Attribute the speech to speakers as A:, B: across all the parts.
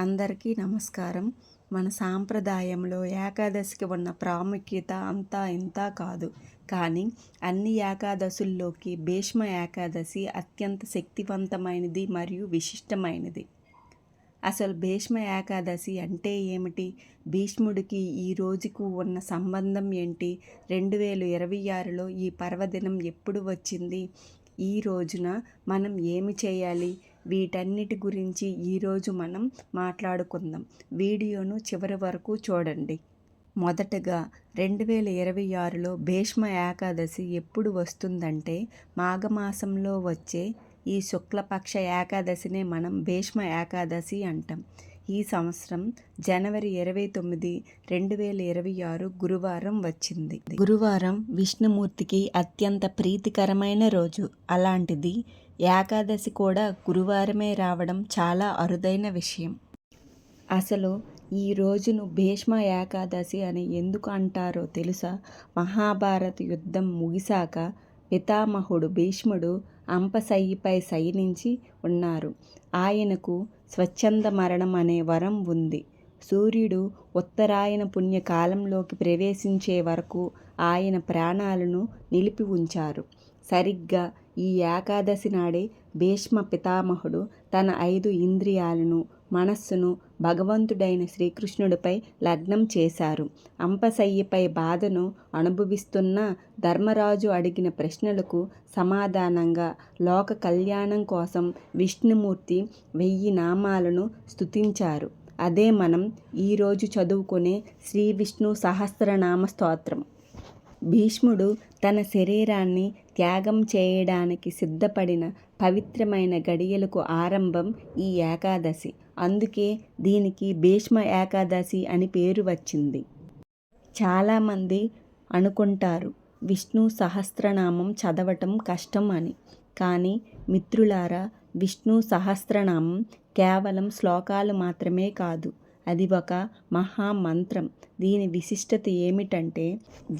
A: అందరికీ నమస్కారం. మన సాంప్రదాయంలో ఏకాదశికి ఉన్న ప్రాముఖ్యత అంతా ఇంతా కాదు. కానీ అన్ని ఏకాదశుల్లోకి భీష్మ ఏకాదశి అత్యంత శక్తివంతమైనది మరియు విశిష్టమైనది. అసలు భీష్మ ఏకాదశి అంటే ఏమిటి? భీష్ముడికి ఈ రోజుకు ఉన్న సంబంధం ఏంటి? రెండు వేల ఇరవై ఆరులో ఈ పర్వదినం ఎప్పుడు వచ్చింది? ఈ రోజున మనం ఏమి చేయాలి? వీటన్నిటి గురించి ఈరోజు మనం మాట్లాడుకుందాం. వీడియోను చివరి వరకు చూడండి. మొదటగా రెండు వేల ఇరవై ఆరులో భీష్మ ఏకాదశి ఎప్పుడు వస్తుందంటే మాఘమాసంలో వచ్చే ఈ శుక్లపక్ష ఏకాదశినే మనం భీష్మ ఏకాదశి అంటాం. ఈ సంవత్సరం జనవరి ఇరవై తొమ్మిది రెండు వేల ఇరవై ఆరు గురువారం వచ్చింది. గురువారం విష్ణుమూర్తికి అత్యంత ప్రీతికరమైన రోజు. అలాంటిది ఏకాదశి కూడా గురువారమే రావడం చాలా అరుదైన విషయం. అసలు ఈ రోజును భీష్మ ఏకాదశి అని ఎందుకు అంటారో తెలుసా? మహాభారత యుద్ధం ముగిశాక పితామహుడు భీష్ముడు అంపశయ్యపై శయనించి ఉన్నారు. ఆయనకు స్వచ్ఛంద మరణం అనే వరం ఉంది. సూర్యుడు ఉత్తరాయణ పుణ్యకాలంలోకి ప్రవేశించే వరకు ఆయన ప్రాణాలను నిలిపి ఉంచారు. సరిగ్గా ఈ ఏకాదశి నాడే భీష్మ పితామహుడు తన ఐదు ఇంద్రియాలను మనస్సును భగవంతుడైన శ్రీకృష్ణుడిపై లగ్నం చేశారు. అంపశయ్యపై బాధను అనుభవిస్తున్న ధర్మరాజు అడిగిన ప్రశ్నలకు సమాధానంగా లోక కళ్యాణం కోసం విష్ణుమూర్తి వెయ్యి నామాలను స్తుతించారు. అదే మనం ఈరోజు చదువుకునే శ్రీ విష్ణు సహస్రనామ స్తోత్రం. భీష్ముడు తన శరీరాన్ని త్యాగం చేయడానికి సిద్ధపడిన పవిత్రమైన గడియలకు ఆరంభం ఈ ఏకాదశి. అందుకే దీనికి భీష్మ ఏకాదశి అని పేరు వచ్చింది. చాలామంది అనుకుంటారు విష్ణు సహస్రనామం చదవటం కష్టం అని. కానీ మిత్రులారా విష్ణు సహస్రనామం కేవలం శ్లోకాలు మాత్రమే కాదు. అది ఒక మహామంత్రం. దీని విశిష్టత ఏమిటంటే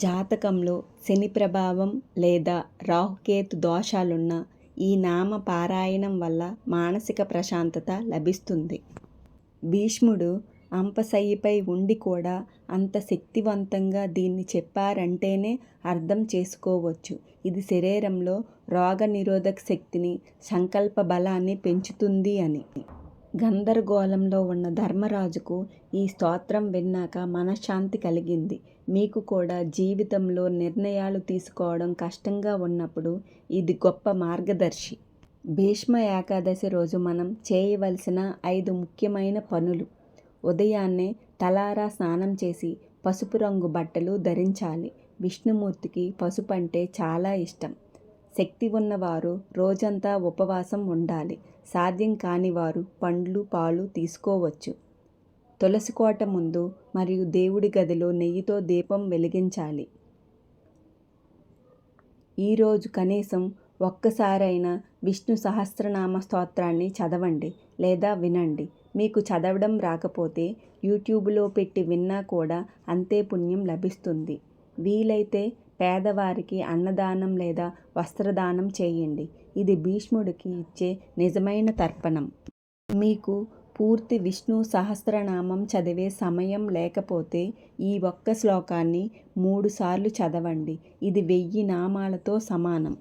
A: జాతకంలో శని ప్రభావం లేదా రాహుకేతు దోషాలున్న ఈ నామ పారాయణం వల్ల మానసిక ప్రశాంతత లభిస్తుంది. భీష్ముడు అంపశయ్యపై ఉండి కూడా అంత శక్తివంతంగా దీన్ని చెప్పారంటేనే అర్థం చేసుకోవచ్చు. ఇది శరీరంలో రోగ నిరోధక శక్తిని సంకల్ప బలాన్ని పెంచుతుంది అని. గందరగోళంలో ఉన్న ధర్మరాజుకు ఈ స్తోత్రం విన్నాక మనశ్శాంతి కలిగింది. మీకు కూడా జీవితంలో నిర్ణయాలు తీసుకోవడం కష్టంగా ఉన్నప్పుడు ఇది గొప్ప మార్గదర్శి. భీష్మ ఏకాదశి రోజు మనం చేయవలసిన ఐదు ముఖ్యమైన పనులు. ఉదయాన్నే తలారా స్నానం చేసి పసుపు రంగు బట్టలు ధరించాలి. విష్ణుమూర్తికి పసుపు అంటే చాలా ఇష్టం. శక్తి ఉన్నవారు రోజంతా ఉపవాసం ఉండాలి. సాధ్యం కానివారు పండ్లు పాలు తీసుకోవచ్చు. తులసి కోట ముందు మరియు దేవుడి గదిలో నెయ్యితో దీపం వెలిగించాలి. ఈరోజు కనీసం ఒక్కసారైనా విష్ణు సహస్రనామ స్తోత్రాన్ని చదవండి లేదా వినండి. మీకు చదవడం రాకపోతే యూట్యూబ్లో పెట్టి విన్నా కూడా అంతే పుణ్యం లభిస్తుంది. వీలైతే పేదవారికి అన్నదానం లేదా వస్త్రదానం చేయండి. ఇది భీష్ముడికి ఇచ్చే నిజమైన తర్పణం. మీకు పూర్తి విష్ణు సహస్రనామం చదివే సమయం లేకపోతే ఈ ఒక్క శ్లోకాన్ని మూడుసార్లు చదవండి. ఇది వెయ్యి నామాలతో సమానం.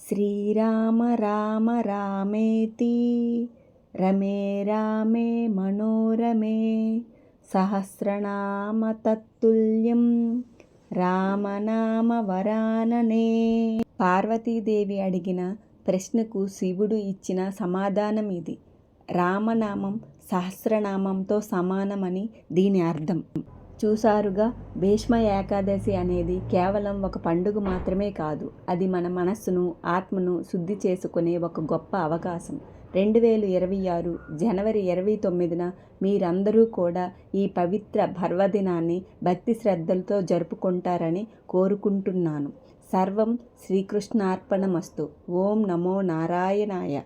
A: శ్రీరామ రామ రామేతి రమే రామే మనోరమే సహస్రనామ తత్తుల్యం రామనామ వరాననే పార్వతీదేవి అడిగిన ప్రశ్నకు శివుడు ఇచ్చిన సమాధానం ఇది రామనామం సహస్రనామంతో సమానమని దీని అర్థం. చూసారుగా భీష్మ ఏకాదశి అనేది కేవలం ఒక పండుగ మాత్రమే కాదు. అది మన మనస్సును ఆత్మను శుద్ధి చేసుకునే ఒక గొప్ప అవకాశం. రెండు వేల ఇరవై ఆరు జనవరి ఇరవై తొమ్మిదిన మీరందరూ కూడా ఈ పవిత్ర పర్వదినాన్ని భక్తి శ్రద్ధలతో జరుపుకుంటారని కోరుకుంటున్నాను. సర్వం శ్రీకృష్ణార్పణమస్తు. ఓం నమో నారాయణాయ.